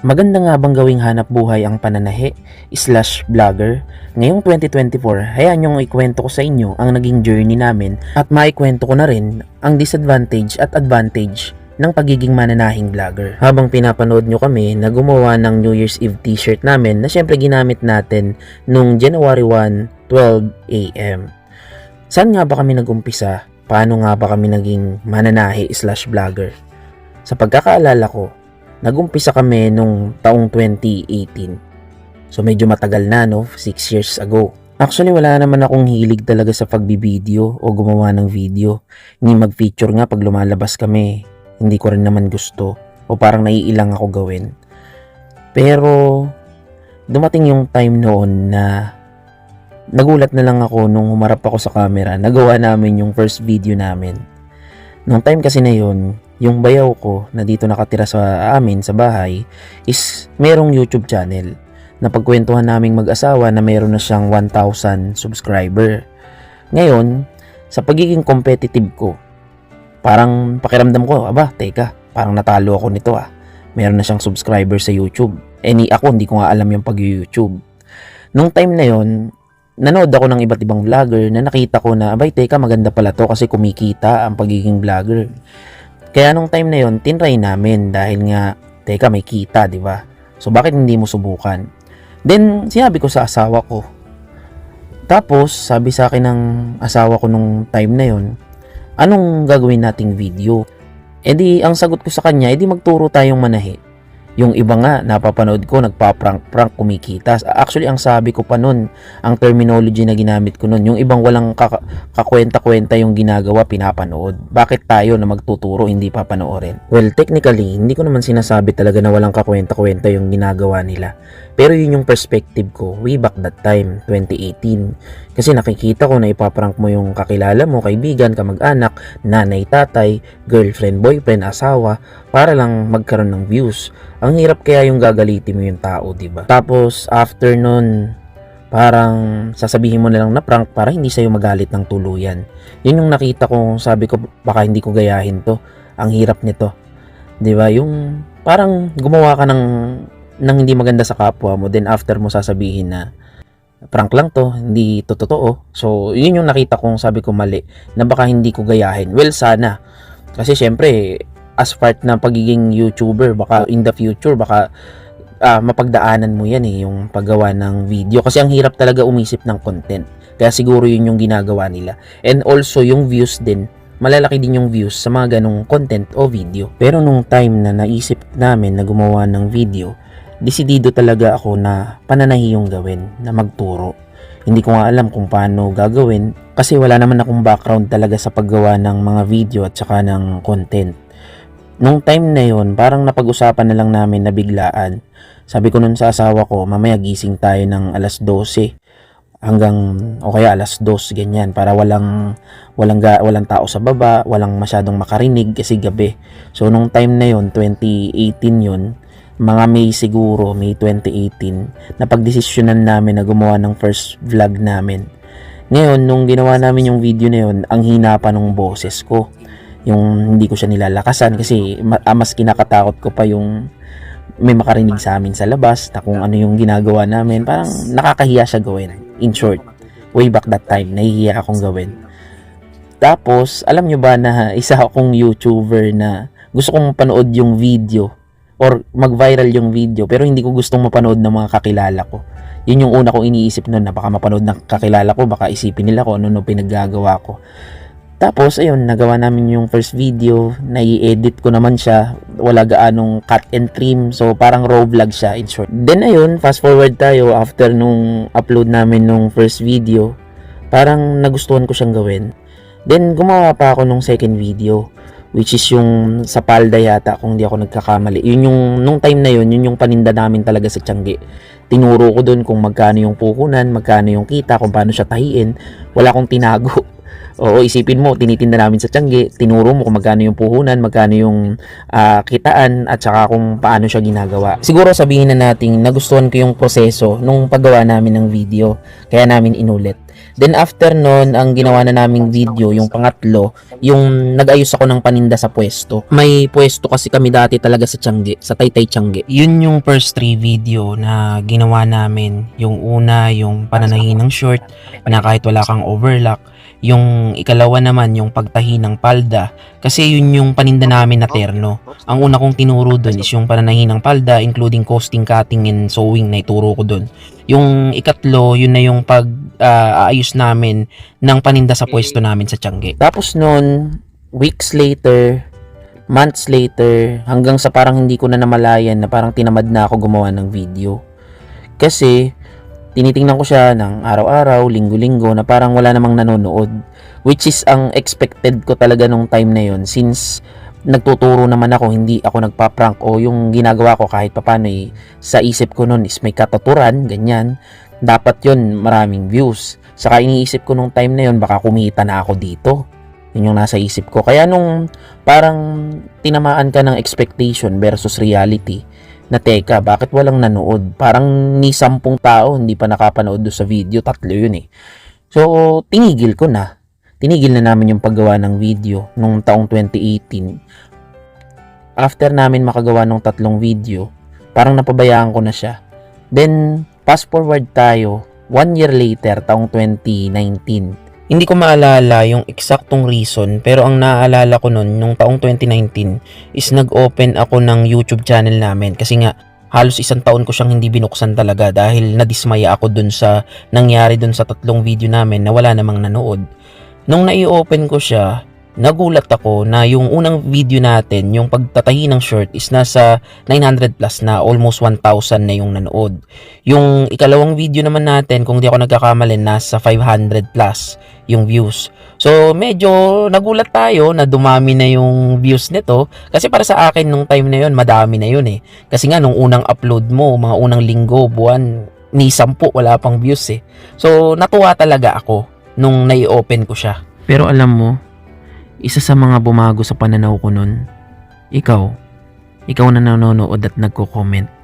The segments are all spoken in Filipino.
Maganda nga bang gawing hanap buhay ang pananahe slash vlogger? Ngayong 2024, hayaan niyong ikwento ko sa inyo ang naging journey namin at maikwento ko na rin ang disadvantage at advantage ng pagiging mananahing vlogger. Habang pinapanood nyo kami na gumawa ng New Year's Eve t-shirt namin na syempre ginamit natin nung January 1, 12 a.m. Saan nga ba kami nagumpisa? Paano nga ba kami naging mananahi slash vlogger? Sa pagkakaalala ko, Nagumpisa kami nung taong 2018. So medyo matagal na no, 6 years ago. Actually wala naman akong hilig talaga sa pagbibideo o gumawa ng video. Hindi mag-feature nga pag lumalabas kami. Hindi ko rin naman gusto o parang naiilang ako gawin. Pero dumating yung time noon na nagulat na lang ako nung humarap ako sa camera. Nagawa namin yung first video namin. Nung time kasi na yun, yung bayaw ko na dito nakatira sa amin sa bahay is merong YouTube channel na pagkwentuhan naming mag-asawa na meron na siyang 1,000 subscriber. Ngayon, sa pagiging competitive ko, parang pakiramdam ko, aba, teka, parang natalo ako nito ah. Meron na siyang subscriber sa YouTube. Eh ni ako, hindi ko nga alam yung pag-YouTube. Nung time na yon nanood ako ng iba't ibang vlogger na nakita ko na, abay, teka, maganda pala to kasi kumikita ang pagiging vlogger. Kaya nung time na yon, tinry namin dahil nga, teka, may kita, di ba? So, bakit hindi mo subukan? Then, sinabi ko sa asawa ko. Tapos, sabi sa akin ng asawa ko nung time na yon, anong gagawin nating video? E di, ang sagot ko sa kanya, edi magturo tayong manahi. Yung iba nga, napapanood ko, nagpa-prank-prank kumikita. Actually, ang sabi ko pa nun, ang terminology na ginamit ko nun, yung ibang walang kakwenta-kwenta yung ginagawa, pinapanood. Bakit tayo na magtuturo, hindi papanoorin? Well, technically, hindi ko naman sinasabi talaga na walang kakwenta-kwenta yung ginagawa nila. Pero yun yung perspective ko, way back that time, 2018. Kasi nakikita ko na ipaprank mo yung kakilala mo, kaibigan, kamag-anak, nanay, tatay, girlfriend, boyfriend, asawa, para lang magkaroon ng views. Ang hirap kaya yung gagalitin mo yung tao, di ba? Tapos, after nun, parang sasabihin mo na lang na prank para hindi sa'yo magalit ng tuluyan. Yun yung nakita ko, sabi ko, baka hindi ko gayahin to. Ang hirap nito. Di ba? Yung parang gumawa ka ng, ng hindi maganda sa kapwa mo, then after mo sasabihin na, prank lang to, hindi to totoo. So, yun yung nakita kong sabi ko mali, na baka hindi ko gayahin. Well, sana. Kasi syempre, as part ng pagiging YouTuber, baka in the future, baka ah, mapagdaanan mo yan eh, yung paggawa ng video. Kasi ang hirap talaga umisip ng content. Kaya siguro yun yung ginagawa nila. And also, yung views din, malalaki din yung views sa mga ganong content o video. Pero nung time na naisip namin na gumawa ng video, desidido talaga ako na pananahi yung gawin, na magturo. Hindi ko nga alam kung paano gagawin kasi wala naman akong background talaga sa paggawa ng mga video at saka ng content. Nung time na yon parang napag-usapan na lang namin na biglaan. Sabi ko nun sa asawa ko, mamaya gising tayo ng alas 12 hanggang o kaya alas 2 ganyan para walang walang ga, walang tao sa baba, walang masyadong makarinig kasi gabi. So nung time na yon 2018 yon mga May siguro, May 2018, napagdesisyonan namin na gumawa ng first vlog namin. Ngayon, nung ginawa namin yung video na yun, ang hina pa ng boses ko. Yung hindi ko siya nilalakasan kasi ah, mas kinakatakot ko pa yung may makarinig sa amin sa labas na kung ano yung ginagawa namin. Parang nakakahiya siya gawin. In short, way back that time, nahihiya akong gawin. Tapos, alam nyo ba na isa akong YouTuber na gusto kong mapanood yung video or mag-viral yung video pero hindi ko gustong mapanood ng mga kakilala ko. Yun yung una kong iniisip noon na baka mapanood ng kakilala ko, baka isipin nila ko ano no pinaggagawa ko. Tapos, ayun, nagawa namin yung first video, nai-edit ko naman siya, wala gaanong cut and trim, so parang raw vlog siya in short. Then ayun, fast forward tayo after nung upload namin nung first video, parang nagustuhan ko siyang gawin. Then gumawa pa ako nung second video, which is yung sa Palda yata kung di ako nagkakamali. Yun yung nung time na yun, yun yung paninda namin talaga sa Tiangge. Tinuro ko doon kung magkano yung puhunan, magkano yung kita, kung paano siya tahiin. Wala akong tinago. Oo, isipin mo, tinitinda namin sa Tiangge, tinuro mo kung magkano yung puhunan, magkano yung ah, kitaan, at saka kung paano siya ginagawa. Siguro sabihin na natin, nagustuhan ko yung proseso nung paggawa namin ng video, kaya namin inulit. Then after nun, ang ginawa na naming video, yung pangatlo, yung nag-ayos ako ng paninda sa pwesto. May pwesto kasi kami dati talaga sa Tiangge, sa Taytay Tiangge. Yun yung first three video na ginawa namin. Yung una, yung pananahi ng short, na kahit wala kang overlock. Yung ikalawa naman, yung pagtahi ng palda. Kasi yun yung paninda namin na terno. Ang una kong tinuro dun is yung pananahi ng palda, including costing, cutting, and sewing na ituro ko dun. Yung ikatlo, yun na yung pag ah, aayos namin ng paninda sa pwesto namin sa Tiangge. Tapos nun, weeks later, months later, hanggang sa parang hindi ko na namalayan na parang tinamad na ako gumawa ng video. Kasi, tinitingnan ko siya ng araw-araw, linggo-linggo na parang wala namang nanonood. Which is ang expected ko talaga nung time na yon since nagtuturo naman ako, hindi ako nagpa-prank o yung ginagawa ko kahit papano eh, sa isip ko nun is may kataturan, ganyan. Dapat yon maraming views. Saka iniisip ko nung time na yon baka kumita na ako dito. Yun yung nasa isip ko. Kaya nung parang tinamaan ka ng expectation versus reality, na teka, bakit walang nanood? Parang ni sampung tao hindi pa nakapanood doon sa video, tatlo yun eh. So, tinigil ko na. Tinigil na namin yung paggawa ng video nung taong 2018. After namin makagawa ng tatlong video, parang napabayaan ko na siya. Then, fast forward tayo, one year later, taong 2019. Hindi ko maalala yung eksaktong reason pero ang naaalala ko nun nung taong 2019 is nag-open ako ng YouTube channel namin kasi nga halos isang taon ko siyang hindi binuksan talaga dahil nadismaya ako dun sa nangyari dun sa tatlong video namin na wala namang nanood. Nung nai-open ko siya, nagulat ako na yung unang video natin, yung pagtatahi ng short is nasa 900 plus na, almost 1,000 na yung nanood. Yung ikalawang video naman natin, kung di ako nagkakamali, nasa 500 plus yung views. So, medyo nagulat tayo na dumami na yung views nito. Kasi para sa akin, nung time na yun, madami na yun eh. Kasi nga, nung unang upload mo, mga unang linggo, buwan, ni sampu, wala pang views eh. So, natuwa talaga ako nung nai-open ko siya. Pero alam mo, isa sa mga bumago sa pananaw ko nun, ikaw, ikaw na nanonood at nagko-comment.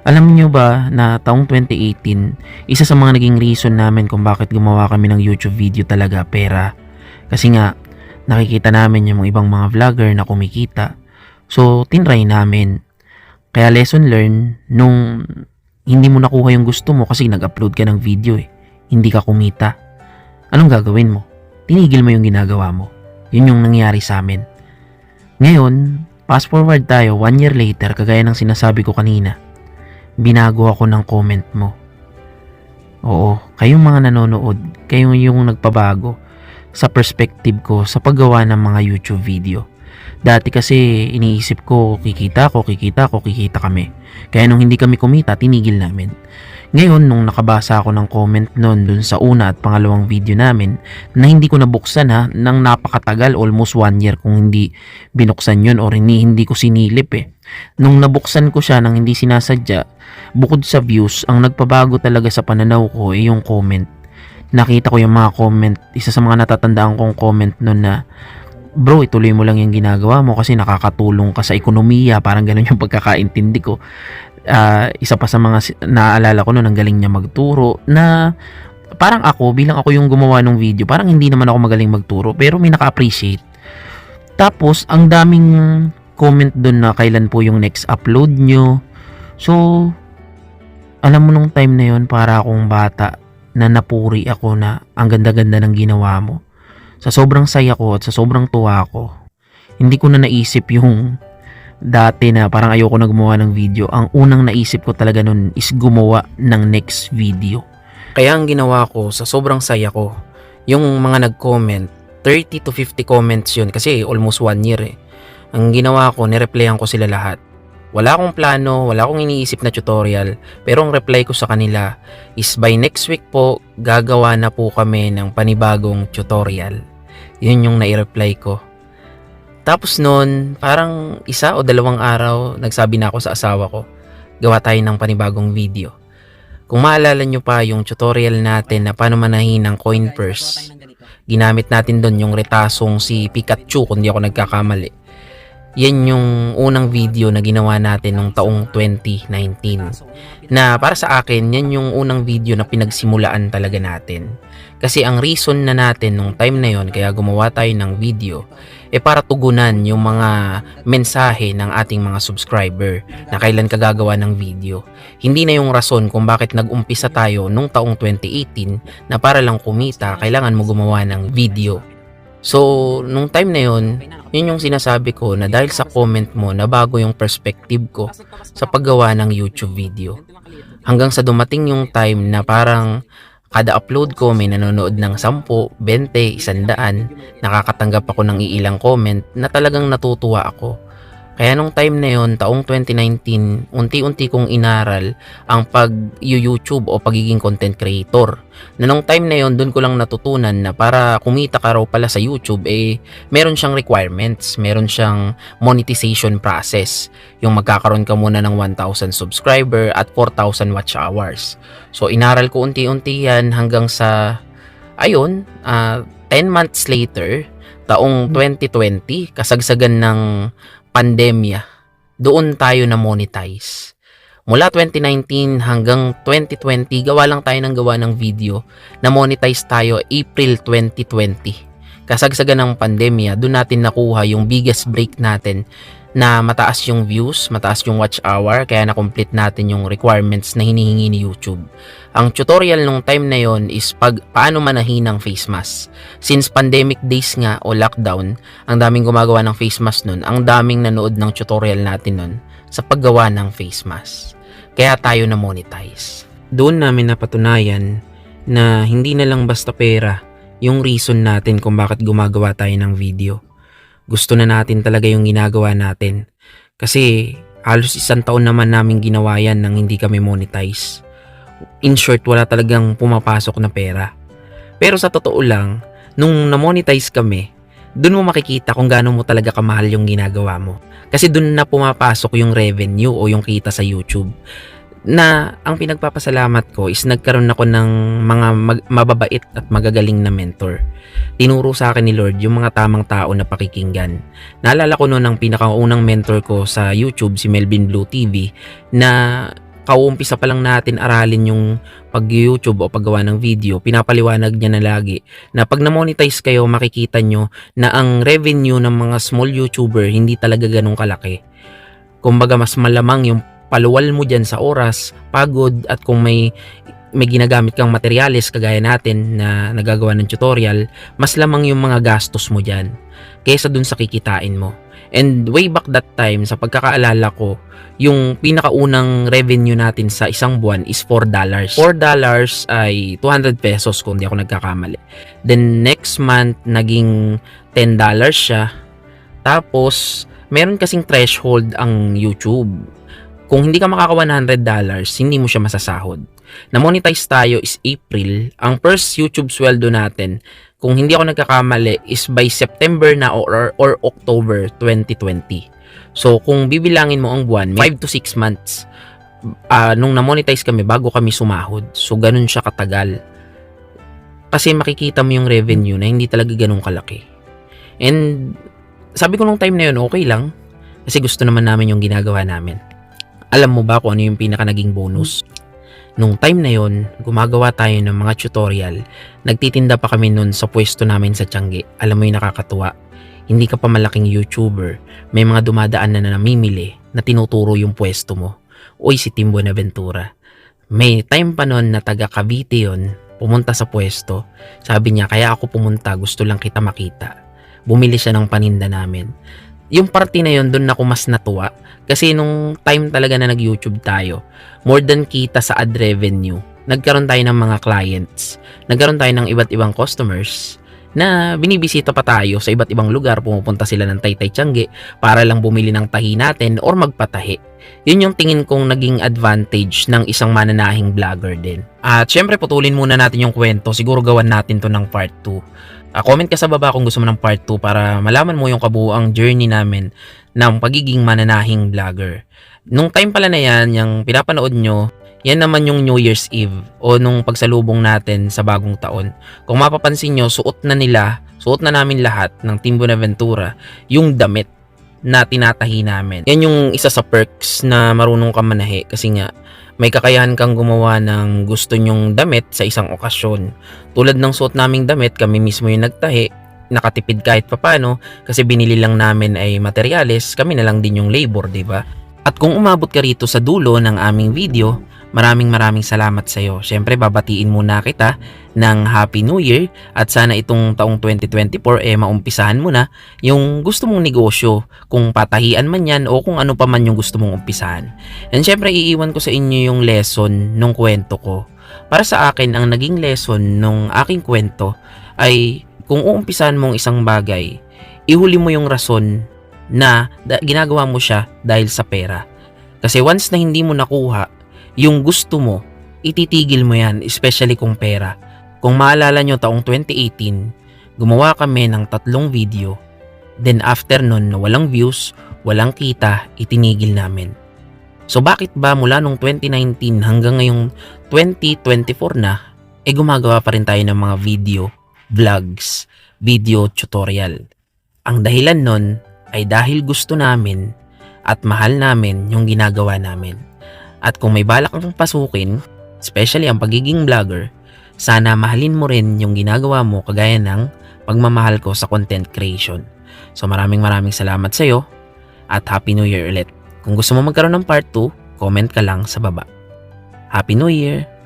Alam niyo ba na taong 2018, isa sa mga naging reason namin kung bakit gumawa kami ng YouTube video talaga pera. Kasi nga, nakikita namin yung ibang mga vlogger na kumikita. So, tinry namin. Kaya lesson learned, nung hindi mo nakuha yung gusto mo kasi nag-upload ka ng video eh, hindi ka kumita. Anong gagawin mo? Tinigil mo yung ginagawa mo. Yun yung nangyari sa amin. Ngayon, fast forward tayo, one year later, kagaya ng sinasabi ko kanina, binago ako ng comment mo. Oo, kayong mga nanonood, kayo yung nagpabago sa perspective ko sa paggawa ng mga YouTube video. Dati kasi iniisip ko, kikita ko, kikita ko, kikita kami. Kaya nung hindi kami kumita, tinigil namin. Ngayon, nung nakabasa ako ng comment nun dun sa una at pangalawang video namin, na hindi ko nabuksan ha, ng napakatagal, almost one year kung hindi binuksan yun or hindi, hindi ko sinilip eh. Nung nabuksan ko siya nang hindi sinasadya, bukod sa views, ang nagpabago talaga sa pananaw ko ay yung comment. Nakita ko yung mga comment, isa sa mga natatandaan kong comment nun na, bro, ituloy mo lang yung ginagawa mo kasi nakakatulong ka sa ekonomiya, parang ganun yung pagkakaintindi ko. Ah, isa pa sa mga naaalala ko noon, ang galing niya magturo na parang ako, bilang ako yung gumawa ng video, parang hindi naman ako magaling magturo, pero may naka-appreciate. Tapos, ang daming comment doon na kailan po yung next upload nyo. So, alam mo nung time na yon para akong bata na napuri ako na ang ganda-ganda ng ginawa mo. Sa sobrang saya ko at sa sobrang tuwa ko, hindi ko na naisip yung dati na parang ayoko na gumawa ng video. Ang unang naisip ko talaga nun is gumawa ng next video. Kaya ang ginawa ko sa sobrang saya ko, yung mga nag-comment, 30 to 50 comments yun kasi almost one year eh. Ang ginawa ko, nireplyan ko sila lahat. Wala akong plano, wala akong iniisip na tutorial, pero ang reply ko sa kanila is by next week po, gagawa na po kami ng panibagong tutorial. Yun yung nai-reply ko. Tapos noon, parang isa o dalawang araw, nagsabi na ako sa asawa ko, gawa tayo ng panibagong video. Kung maalala nyo pa yung tutorial natin na paano manahin ng coin purse, Ginamit natin doon yung retasong si Pikachu kung di ako nagkakamali. Yan yung unang video na ginawa natin nung taong 2019. Na para sa akin, yan yung unang video na pinagsimulaan talaga natin. Kasi ang reason na natin nung time na yon kaya gumawa tayo ng video e para tugunan yung mga mensahe ng ating mga subscriber na kailan ka gagawa ng video. Hindi na yung rason kung bakit nag-umpisa tayo nung taong 2018 na para lang kumita, kailangan mo gumawa ng video. So, nung time na yon, yun yung sinasabi ko na dahil sa comment mo na bago yung perspective ko sa paggawa ng YouTube video. Hanggang sa dumating yung time na parang kada upload ko may nanonood ng 10, 20, 100, nakakatanggap ako ng iilang comment na talagang natutuwa ako. Kaya nung time na yon, taong 2019, unti-unti kong inaral ang pag-YouTube o pagiging content creator. Na nung time na yon, doon ko lang natutunan na para kumita ka raw pala sa YouTube, eh, meron siyang requirements, meron siyang monetization process. Yung magkakaroon ka muna ng 1,000 subscriber at 4,000 watch hours. So, inaral ko unti-unti yan hanggang sa, ayun, ah, 10 months later, taong 2020, kasagsagan ng pandemya, doon tayo na monetize. Mula 2019 hanggang 2020, gawa lang tayo ng gawa ng video na monetize tayo April 2020. Kasagsagan ng pandemya, doon natin nakuha yung biggest break natin na mataas yung views, mataas yung watch hour, kaya na-complete natin yung requirements na hinihingi ni YouTube. Ang tutorial nung time na yon is pag paano manahin ng face mask. Since pandemic days nga o lockdown, ang daming gumagawa ng face mask nun, ang daming nanood ng tutorial natin nun sa paggawa ng face mask. Kaya tayo na monetize. Doon namin napatunayan na hindi na lang basta pera yung reason natin kung bakit gumagawa tayo ng video gusto na natin talaga yung ginagawa natin. Kasi halos isang taon naman namin ginawa yan nang hindi kami monetize. In short, wala talagang pumapasok na pera. Pero sa totoo lang, nung na-monetize kami, dun mo makikita kung gaano mo talaga kamahal yung ginagawa mo. Kasi dun na pumapasok yung revenue o yung kita sa YouTube na ang pinagpapasalamat ko is nagkaroon ako ng mga mag- mababait at magagaling na mentor. Tinuro sa akin ni Lord yung mga tamang tao na pakikinggan. Naalala ko noon ang pinakaunang mentor ko sa YouTube, si Melvin Blue TV, na kauumpisa pa lang natin aralin yung pag-YouTube o paggawa ng video, pinapaliwanag niya na lagi na pag na-monetize kayo, makikita nyo na ang revenue ng mga small YouTuber hindi talaga ganun kalaki. Kumbaga mas malamang yung paluwal mo dyan sa oras, pagod at kung may may ginagamit kang materyales kagaya natin na nagagawa ng tutorial, mas lamang yung mga gastos mo dyan kaysa dun sa kikitain mo. And way back that time, sa pagkakaalala ko, yung pinakaunang revenue natin sa isang buwan is $4. $4 ay 200 pesos kung di ako nagkakamali. Then next month, naging $10 siya. Tapos, meron kasing threshold ang YouTube kung hindi ka makaka $100, hindi mo siya masasahod. Na-monetize tayo is April. Ang first YouTube sweldo natin, kung hindi ako nagkakamali, is by September na or, or October 2020. So, kung bibilangin mo ang buwan, 5 to 6 months uh, nung na-monetize kami bago kami sumahod. So, ganun siya katagal. Kasi makikita mo yung revenue na hindi talaga ganun kalaki. And sabi ko nung time na yun, okay lang. Kasi gusto naman namin yung ginagawa namin. Alam mo ba kung ano yung pinaka naging bonus? Nung time na yon, gumagawa tayo ng mga tutorial. Nagtitinda pa kami nun sa pwesto namin sa Tiangge. Alam mo yung nakakatuwa. Hindi ka pa malaking YouTuber. May mga dumadaan na namimili na tinuturo yung pwesto mo. Uy, si Tim Buenaventura. May time pa nun na taga Cavite yun, pumunta sa pwesto. Sabi niya, kaya ako pumunta, gusto lang kita makita. Bumili siya ng paninda namin yung party na yun, doon ako mas natuwa. Kasi nung time talaga na nag-YouTube tayo, more than kita sa ad revenue, nagkaroon tayo ng mga clients. Nagkaroon tayo ng iba't ibang customers na binibisita pa tayo sa iba't ibang lugar, pumupunta sila ng Taytay Tiangge para lang bumili ng tahi natin or magpatahi. Yun yung tingin kong naging advantage ng isang mananahing vlogger din. At syempre putulin muna natin yung kwento, siguro gawan natin to ng part 2. Uh, comment ka sa baba kung gusto mo ng part 2 para malaman mo yung kabuuang journey namin ng pagiging mananahing vlogger. Nung time pala na yan, yung pinapanood nyo, yan naman yung New Year's Eve o nung pagsalubong natin sa bagong taon. Kung mapapansin nyo, suot na nila, suot na namin lahat ng Team Buenaventura yung damit na tinatahi namin. Yan yung isa sa perks na marunong ka manahi kasi nga may kakayahan kang gumawa ng gusto nyong damit sa isang okasyon. Tulad ng suot naming damit, kami mismo yung nagtahi, nakatipid kahit papano kasi binili lang namin ay materyales, kami na lang din yung labor, di ba? At kung umabot ka rito sa dulo ng aming video, maraming maraming salamat sa iyo. Syempre babatiin muna kita ng Happy New Year at sana itong taong 2024 eh maumpisahan mo na yung gusto mong negosyo, kung patahian man yan o kung ano pa man yung gusto mong umpisahan. And syempre iiwan ko sa inyo yung lesson nung kwento ko. Para sa akin, ang naging lesson nung aking kwento ay kung uumpisahan mong isang bagay, ihuli mo yung rason na ginagawa mo siya dahil sa pera. Kasi once na hindi mo nakuha yung gusto mo, ititigil mo yan, especially kung pera. Kung maalala nyo taong 2018, gumawa kami ng tatlong video. Then after nun na walang views, walang kita, itinigil namin. So bakit ba mula nung 2019 hanggang ngayong 2024 na, eh gumagawa pa rin tayo ng mga video, vlogs, video tutorial. Ang dahilan nun ay dahil gusto namin at mahal namin yung ginagawa namin. At kung may balak kang pasukin, especially ang pagiging vlogger, sana mahalin mo rin yung ginagawa mo kagaya ng pagmamahal ko sa content creation. So maraming maraming salamat sa iyo at Happy New Year ulit. Kung gusto mo magkaroon ng part 2, comment ka lang sa baba. Happy New Year!